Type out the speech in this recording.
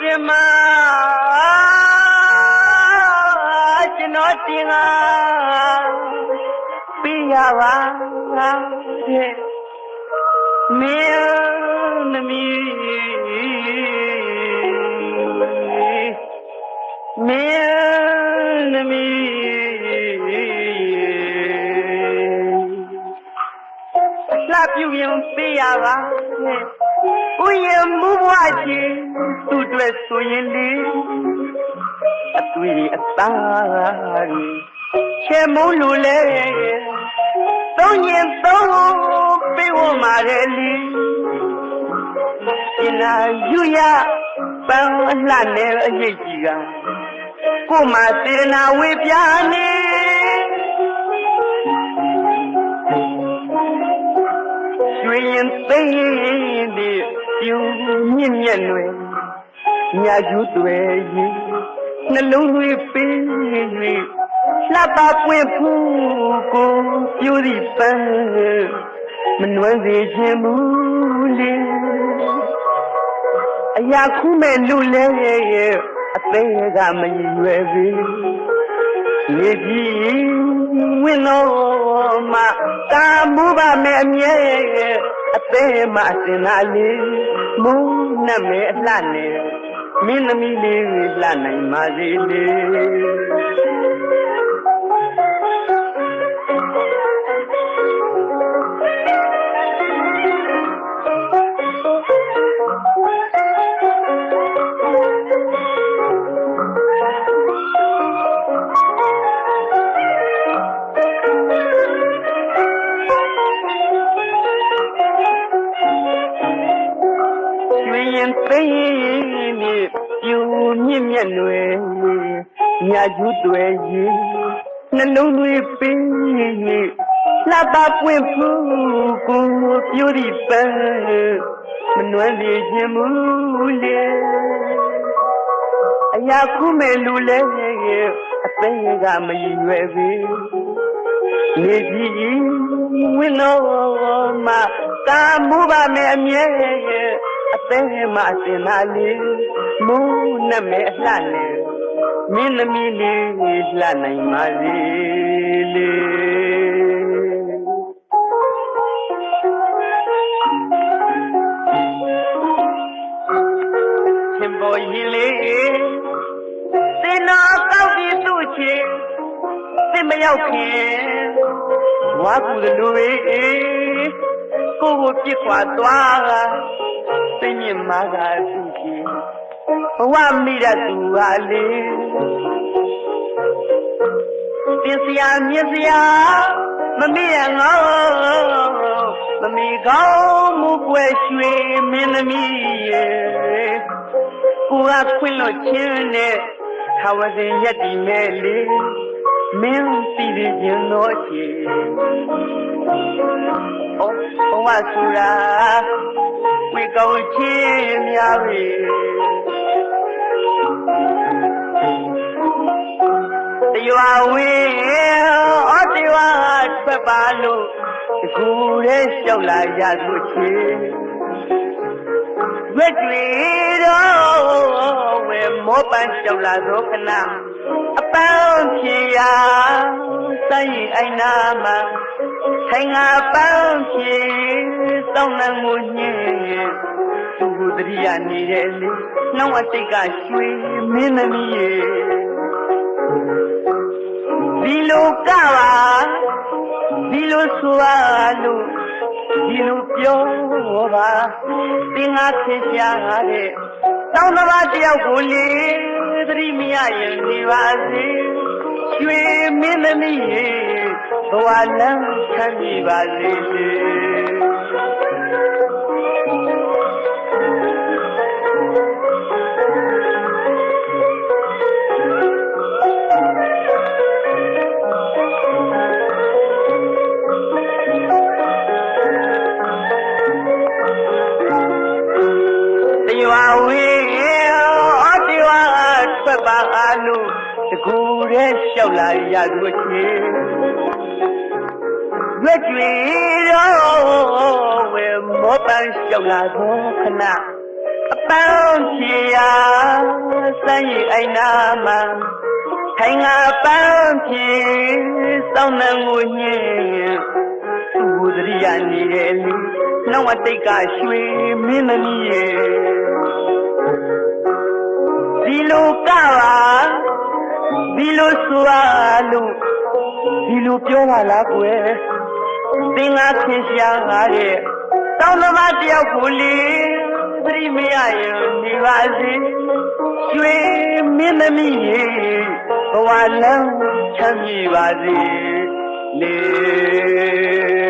စင်မကျွန်တော်တင်ကပြရပါတဲ့မင်းသမီးမင်းသမီးလှပြူရင်ပြရပါတဲ့ကိုရင်မူဘွားကြီးသူ့အ တွက်ဆိုရင်လေအတွေ့အသားကြီးချေမုန်းလို့လေသုံးရင်သုံးပေးဝမာတယ်လေကျင်လာယူရပန်းအလှနဲ့အရေးကြီးကကိုမစေနာဝေပြနေရွှေရင်သိရင်ဒီပြူမြင့်မြတ်လွယ် ညာကျူးတွေရင်နှလုံးသွေးပေး၍လှပပွင့်ဖူးကိုပြူသည်ပန်းမနှွမ်းစေခြင်းမူလေအရာခုမဲ့လူလဲရဲ့အသေးကမရွယ်ပြီမြေကြီးဝင်းတော်မှာကာမှုပါမဲ့အမြဲအသေးမှအစင်သာလေးမုန်းနှက်မဲ့အလှနဲ့ မင်းသမီးလေးလှနိုင်ပါစေလေ မြင့်မြတ်လွယ်ညာကျူးတွေရင်နှလုံးသွေးပေး၍လှပပွင့်ဖူးကိုပြူသည်ပန်းမနှွမ်းစေခြင်းမူလေအရာခုမဲ့လူလဲအသေးကမရွယ်ပြီမြေကြီးဝင်းတော်မှာကာမှုပါမဲ့အမြဲအ သေးမှအစင်သာလေးမူးနဲ့မဲ့အလှနဲ့မင်းသမီးလေးလှနိုင်ပါစေလေရှင်ပေါ်ရင်လေးသင်တော်ကောက်ပြီးသူ့ချေသင်မရောက်ခင်ဝါကူလိုပဲကိုကိုပြစ်ခွာသွားက သိမြင်မာကသူ့ချေဘဝမိရသူဟာလေတင်စရာမြင်စရာမမေ့ရငေါမမီကောင်းမှုကွယ်ရွှေမင်းသမီးရဲ့ကိုကခွင့်လို့ချင်းနဲ့ခဝစဉ်ရက်ဒီမဲ့လေမင်းစီစီခြင်းတော့ချေဩဘဝဆိုတာ ဝေကောင်းချင်းများပြီတရွာဝင်းဩတရွာထွက်ပါလို့ဒီကူရဲ့လျှောက်လာရသူချေဝက်တွေတော့ဝဲမောပန်းလျှောက်လာသောခဏအပန်းဖြေရာစိုင်းအိုင်နာမှာ ထိုင်ငါပန်းဖြေတောင်းနှံကိုညင်းသူ့ကိုတရိယာနေတဲ့လေနှောင်းအတိတ်ကရွှေမင်းသမီးရဲ့ဒီလိုကပါဒီလိုဆိုပါလို့ဒီလိုပြောပါသင်္ဃခင်ရှားတဲ့တောင်းတပါတယောက်ကိုလေသတိမရရင်နေပါစေရွှေမင်းသမီးရေ ဘဝလမ်းချမ်းမြေပါစေ တကူတဲ့လျှောက်လာရလို့ချေရွက်ကြွေတော့ဝဲမောပန်းလျှောက်လာသောခဏအပန်းဖြေရာစမ်းရည်အိုင်နာမှာထိုင်ငါပန်းဖြေစောင်းနှံကိုညင်သူ့သတိရနေတယ်လေနောက်အတိတ်ကရွှေမင်းသမီးရဲ့ဒီလိုကပါ ဒီလိုဆိုရလို့ဒီလိုပြောပါလားကွယ်သင်္ကားခင်ရှားကားတဲ့တောင်းသမားတယောက်ကိုလေသတိမရရင်နေပါစေရွှေမင်းသမီးရေဘဝလမ်းချမ်းမြေပါစေလေ